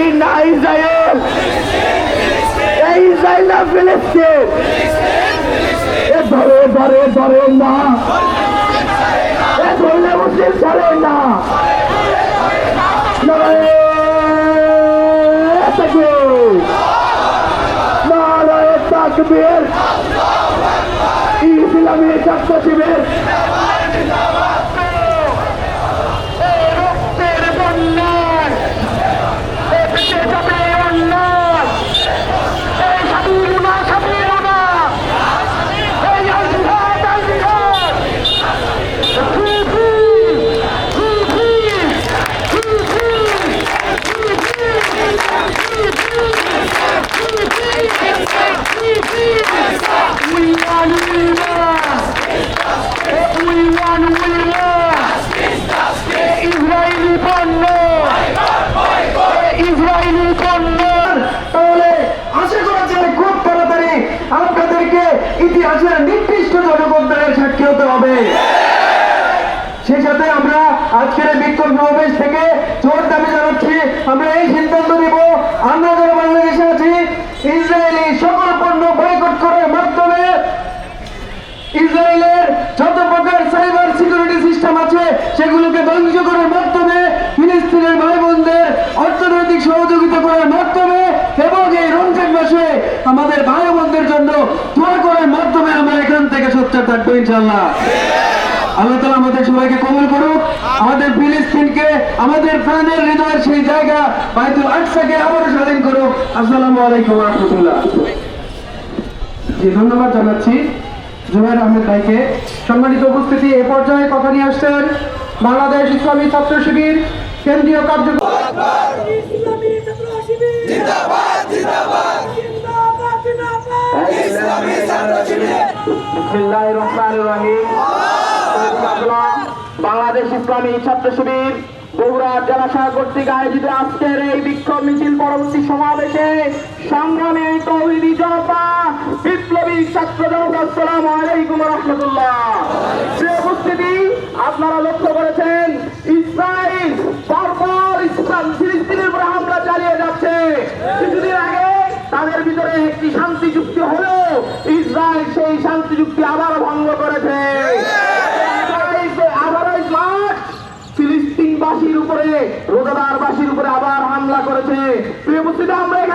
ফিলিস্তিন না Israel. Israel না ফিলিস্তিন। এ ধরে ধরে ধরে না। এ ধরলে মুসলিম ধরে না। ইতিহাসের নির্দিষ্ট জনগণের সাক্ষী হতে হবে। সেই সাথে আমরা আজকের বিক্ষোভ সমাবেশ থেকে জোর দাবি জানাচ্ছি। আমরা এই সিদ্ধান্ত নিব, আমরা যারা বাংলাদেশে আছি, ইসরায়েলি সকল পণ্য বয়কট করার মাধ্যমে ইসরায়েলের যত প্রকার সাইবার সিকিউরিটি সিস্টেম আছে, সেগুলোকে ধ্বংস করার মাধ্যমে, ফিলিস্তিনের ভাই বোনদের অর্থনৈতিক সহযোগিতা করার মাধ্যমে এবং এই রমজান মাসে আমাদের ভাই দোয়া করার মাধ্যমে আমরা এখান থেকে সোচ্চার থাকব ইনশাল্লাহ আল্লাহ তালা আমাদের সবাইকে কবল করুক। আমাদের ফিলিস্তিনকে আমাদের প্রাণের হৃদয়ের সেই জায়গা বাইতুল আকসাকে আবারও স্বাধীন করুক। আসসালামু আলাইকুম রহমতুল্লাহ। জি ধন্যবাদ জানাচ্ছি। জুবাইর আহমেদ ভাইকে। সম্মানিত উপস্থিতি এ পর্যায়ে কথা নিয়ে আসছেন বাংলাদেশ ইসলামী ছাত্র শিবির কেন্দ্রীয় কার্যক্রম বাংলাদেশ ইসলামী ছাত্র শিবির, বগুড়া জেলা শাখা কর্তৃক আয়োজিত আজকের এই বিক্ষোভ মিছিল পরবর্তী সমাবেশে সংগ্রামী তৌহিদি জনতা, বিপ্লবী ছাত্র জনতা, আসসালামু আলাইকুম রহমতুল্লাহ। Sit down, baby.